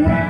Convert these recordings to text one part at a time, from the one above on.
สุ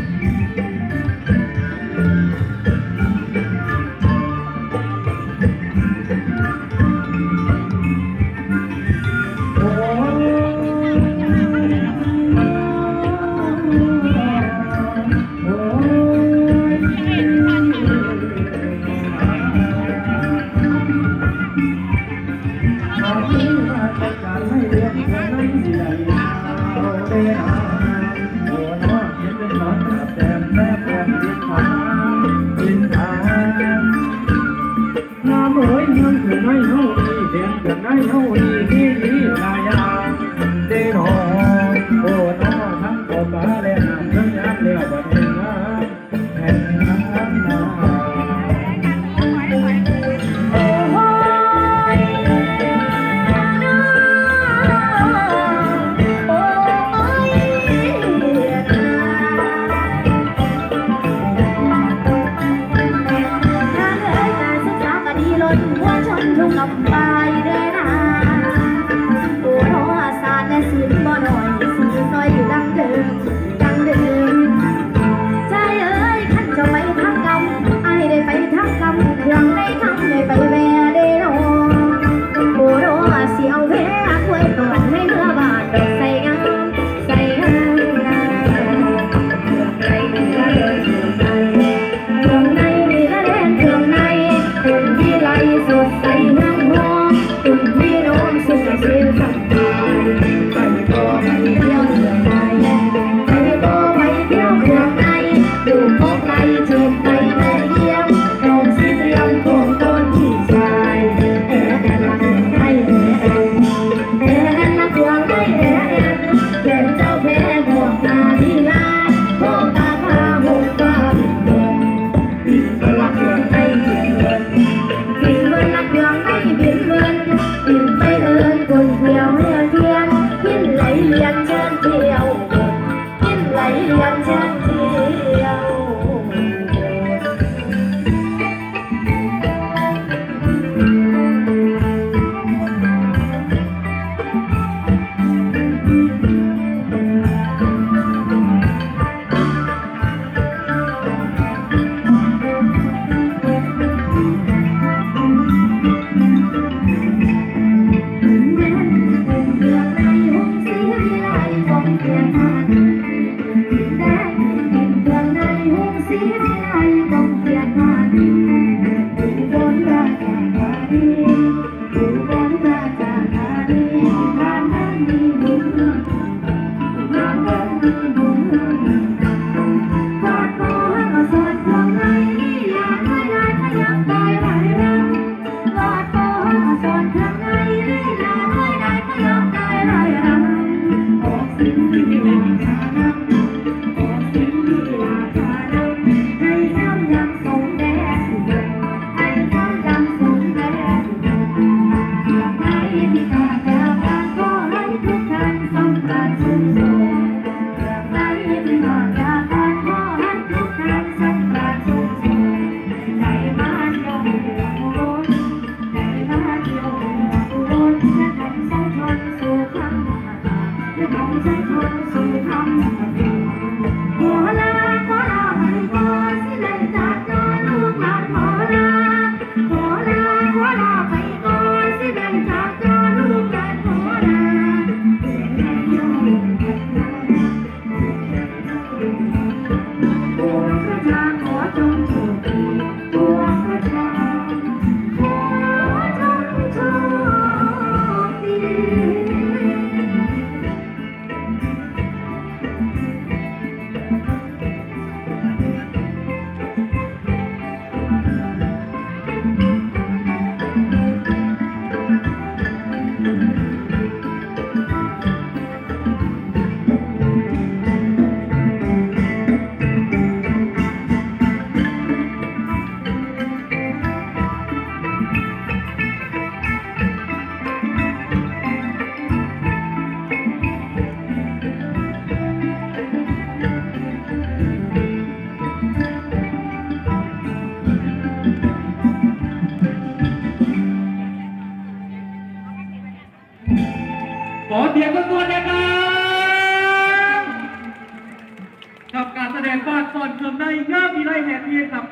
see you hand. Thank you. สียงตัวเด็ะครับกับการแสดงบ้านตอนเชิมได้ง่ามีไรแห่เทียนครับ